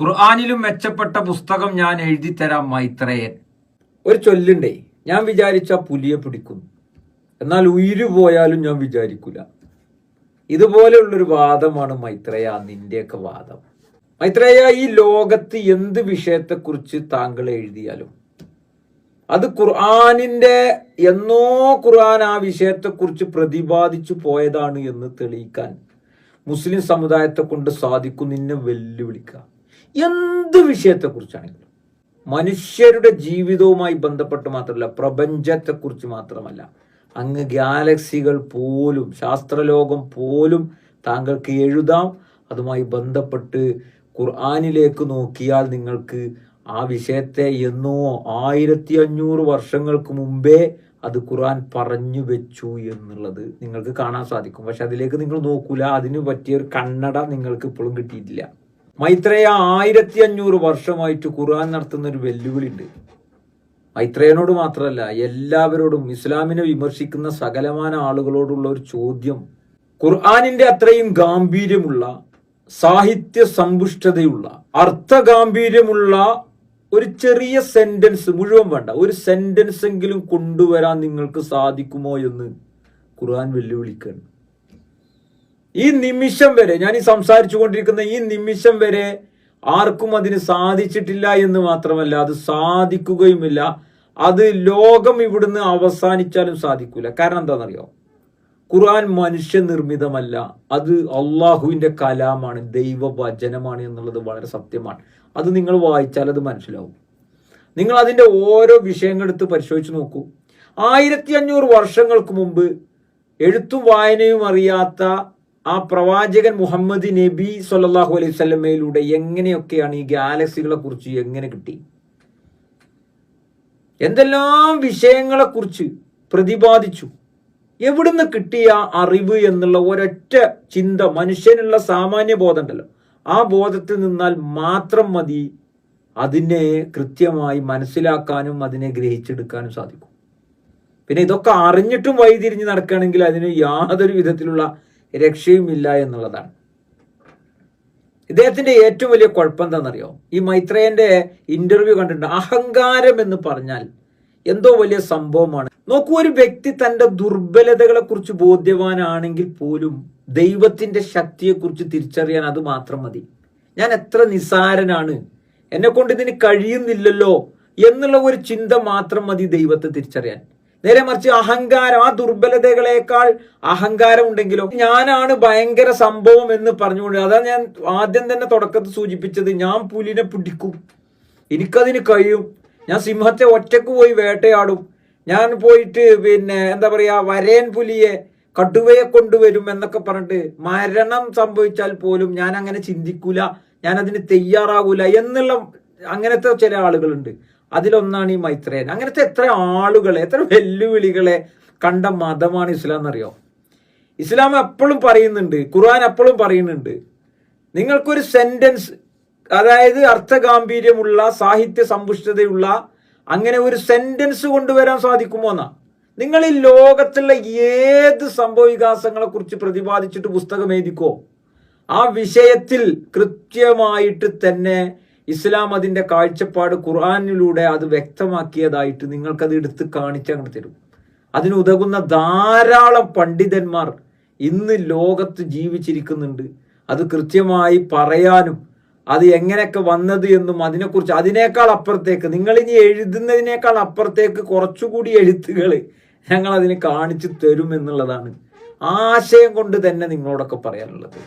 ഖുർആാനിലും മെച്ചപ്പെട്ട പുസ്തകം ഞാൻ എഴുതി തരാം മൈത്രയൻ. ഒരു ചൊല്ലുണ്ടേ ഞാൻ വിചാരിച്ച പുലിയെ പിടിക്കുന്നു എന്നാൽ ഉയിര് പോയാലും ഞാൻ വിചാരിക്കൂല. ഇതുപോലെയുള്ളൊരു വാദമാണ് മൈത്രേയ നിന്റെയൊക്കെ വാദം. മൈത്രേയ ഈ ലോകത്ത് എന്ത് വിഷയത്തെക്കുറിച്ച് താങ്കൾ എഴുതിയാലും? അത് ഖുർആാനിന്റെ എന്നോ ഖുർആൻ ആ വിഷയത്തെക്കുറിച്ച് പ്രതിപാദിച്ചു പോയതാണ് എന്ന് തെളിയിക്കാൻ മുസ്ലിം സമുദായത്തെ കൊണ്ട് സാധിക്കും നിന്നെ വെല്ലുവിളിക്കുക. എന്ത് വിഷയത്തെക്കുറിച്ചാണെങ്കിലും മനുഷ്യരുടെ ജീവിതവുമായി ബന്ധപ്പെട്ട് മാത്രമല്ല പ്രപഞ്ചത്തെക്കുറിച്ച് മാത്രമല്ല അങ്ങ് ഗാലക്സികൾ പോലും ശാസ്ത്രലോകം പോലും താങ്കൾക്ക് എഴുതാം. അതുമായി ബന്ധപ്പെട്ട് ഖുർആാനിലേക്ക് നോക്കിയാൽ നിങ്ങൾക്ക് ആ വിഷയത്തെ എന്നോ ആയിരത്തി അഞ്ഞൂറ് വർഷങ്ങൾക്ക് മുമ്പേ അത് ഖുർആൻ പറഞ്ഞു വെച്ചു എന്നുള്ളത് നിങ്ങൾക്ക് കാണാൻ സാധിക്കും. പക്ഷെ അതിലേക്ക് നിങ്ങൾ നോക്കൂല. അതിന് പറ്റിയ ഒരു കണ്ണട നിങ്ങൾക്ക് ഇപ്പോഴും കിട്ടിയിട്ടില്ല. മൈത്രേയ ആയിരത്തി അഞ്ഞൂറ് വർഷമായിട്ട് ഖുർആൻ നടത്തുന്ന ഒരു വെല്ലുവിളി ഉണ്ട് മൈത്രേയനോട് മാത്രമല്ല എല്ലാവരോടും ഇസ്ലാമിനെ വിമർശിക്കുന്ന സകലമാന ആളുകളോടുള്ള ഒരു ചോദ്യം ഖുർആാനിന്റെ അത്രയും ഗാംഭീര്യമുള്ള സാഹിത്യ സമ്പുഷ്ടതയുള്ള അർത്ഥഗാംഭീര്യമുള്ള ഒരു ചെറിയ സെന്റൻസ് മുഴുവൻ വേണ്ട ഒരു സെന്റൻസ് എങ്കിലും കൊണ്ടുവരാൻ നിങ്ങൾക്ക് സാധിക്കുമോ എന്ന് ഖുർആൻ വെല്ലുവിളിക്കുകയാണ്. ഈ നിമിഷം വരെ ഞാൻ ഈ സംസാരിച്ചു കൊണ്ടിരിക്കുന്ന ഈ നിമിഷം വരെ ആർക്കും അതിന് സാധിച്ചിട്ടില്ല എന്ന് മാത്രമല്ല അത് സാധിക്കുകയുമില്ല. അത് ലോകം ഇവിടുന്ന് അവസാനിച്ചാലും സാധിക്കൂല. കാരണം എന്താണെന്നറിയോ? ഖുർആൻ മനുഷ്യനിർമ്മിതമല്ല. അത് അള്ളാഹുവിന്റെ കലാമാണ് ദൈവവചനമാണ് എന്നുള്ളത് വളരെ സത്യമാണ്. അത് നിങ്ങൾ വായിച്ചാൽ അത് മനസ്സിലാവും. നിങ്ങൾ അതിന്റെ ഓരോ വിഷയങ്ങൾ എടുത്ത് പരിശോധിച്ച് നോക്കൂ. ആയിരത്തി അഞ്ഞൂറ് വർഷങ്ങൾക്ക് മുമ്പ് എഴുത്തും വായനയും അറിയാത്ത ആ പ്രവാചകൻ മുഹമ്മദ് നബി സല്ലാഹു അലൈഹി സ്വലമയിലൂടെ എങ്ങനെയൊക്കെയാണ് ഈ ഗാലക്സികളെ കുറിച്ച് എങ്ങനെ കിട്ടി? എന്തെല്ലാം വിഷയങ്ങളെ കുറിച്ച് പ്രതിപാദിച്ചു? എവിടുന്ന് കിട്ടിയ അറിവ് എന്നുള്ള ഒരൊറ്റ ചിന്ത മനുഷ്യനുള്ള സാമാന്യ ബോധം ഉണ്ടല്ലോ ആ ബോധത്തിൽ നിന്നാൽ മാത്രം മതി അതിനെ കൃത്യമായി മനസ്സിലാക്കാനും അതിനെ ഗ്രഹിച്ചെടുക്കാനും സാധിക്കും. പിന്നെ ഇതൊക്കെ അറിഞ്ഞിട്ടും വഴിതിരിഞ്ഞ് നടക്കുകയാണെങ്കിൽ അതിന് യാതൊരു വിധത്തിലുള്ള രക്ഷയുമില്ല എന്നുള്ളതാണ്. ഇദ്ദേഹത്തിന്റെ ഏറ്റവും വലിയ കുഴപ്പം എന്താണെന്നറിയോ ഈ മൈത്രേയന്റെ ഇന്റർവ്യൂ കണ്ടിട്ടുണ്ട്. അഹങ്കാരം എന്ന് പറഞ്ഞാൽ എന്തോ വലിയ സംഭവമാണ്. നോക്കൂ ഒരു വ്യക്തി തന്റെ ദുർബലതകളെ കുറിച്ച് ബോധ്യവാനാണെങ്കിൽ പോലും ദൈവത്തിന്റെ ശക്തിയെക്കുറിച്ച് തിരിച്ചറിയാൻ അത് മാത്രം മതി. ഞാൻ എത്ര നിസാരനാണ് എന്നെ കൊണ്ട് ഇതിന് കഴിയുന്നില്ലല്ലോ എന്നുള്ള ഒരു ചിന്ത മാത്രം മതി ദൈവത്തെ തിരിച്ചറിയാൻ. നേരെ മറിച്ച് അഹങ്കാരം ആ ദുർബലതകളെക്കാൾ അഹങ്കാരം ഉണ്ടെങ്കിലോ? ഞാനാണ് ഭയങ്കര സംഭവം എന്ന് പറഞ്ഞുകൊണ്ട് അതാ ഞാൻ ആദ്യം തന്നെ തുടക്കത്തിൽ സൂചിപ്പിച്ചത് ഞാൻ പുലിനെ പിടിക്കും. എനിക്കതിന് കഴിയും. ഞാൻ സിംഹത്തെ ഒറ്റയ്ക്ക് പോയി വേട്ടയാടും. ഞാൻ പോയിട്ട് പിന്നെ എന്താ പറയാ വരേൻ പുലിയെ കടുവയെ കൊണ്ടുവരും എന്നൊക്കെ പറഞ്ഞിട്ട് മരണം സംഭവിച്ചാൽ പോലും ഞാൻ അങ്ങനെ ചിന്തിക്കൂല. ഞാൻ അതിന് തയ്യാറാകൂല എന്നുള്ള അങ്ങനത്തെ ചില ആളുകളുണ്ട്. അതിലൊന്നാണ് ഈ മൈത്രേയൻ. അങ്ങനത്തെ എത്ര ആളുകളെ എത്ര വെല്ലുവിളികളെ കണ്ട മതമാണ് ഇസ്ലാം എന്നറിയോ? ഇസ്ലാം എപ്പോഴും പറയുന്നുണ്ട് ഖുർആൻ എപ്പോഴും പറയുന്നുണ്ട്. നിങ്ങൾക്കൊരു സെന്റൻസ് അതായത് അർത്ഥഗാംഭീര്യമുള്ള സാഹിത്യ സമ്പുഷ്ടതയുള്ള അങ്ങനെ ഒരു സെന്റൻസ് കൊണ്ടുവരാൻ സാധിക്കുമോ എന്നാ? നിങ്ങൾ ഈ ലോകത്തുള്ള ഏത് സംഭവ വികാസങ്ങളെ കുറിച്ച് പ്രതിപാദിച്ചിട്ട് പുസ്തകം എഴുതിക്കോ? ആ വിഷയത്തിൽ കൃത്യമായിട്ട് തന്നെ ഇസ്ലാം അതിന്റെ കാഴ്ചപ്പാട് ഖുർആാനിലൂടെ അത് വ്യക്തമാക്കിയതായിട്ട് നിങ്ങൾക്കത് എടുത്ത് അങ്ങോട്ട് തരും. അതിനുതകുന്ന ധാരാളം പണ്ഡിതന്മാർ ഇന്ന് ലോകത്ത് ജീവിച്ചിരിക്കുന്നുണ്ട്. അത് കൃത്യമായി പറയാനും അത് എങ്ങനെയൊക്കെ വന്നത് എന്നും അതിനെക്കുറിച്ച് അതിനേക്കാൾ അപ്പുറത്തേക്ക് നിങ്ങൾ ഇനി എഴുതുന്നതിനേക്കാൾ അപ്പുറത്തേക്ക് കുറച്ചുകൂടി എഴുത്തുകൾ ഞങ്ങൾ അതിന് കാണിച്ചു തരും എന്നുള്ളതാണ് ആശയം കൊണ്ട് തന്നെ നിങ്ങളോടൊക്കെ പറയാനുള്ളത്.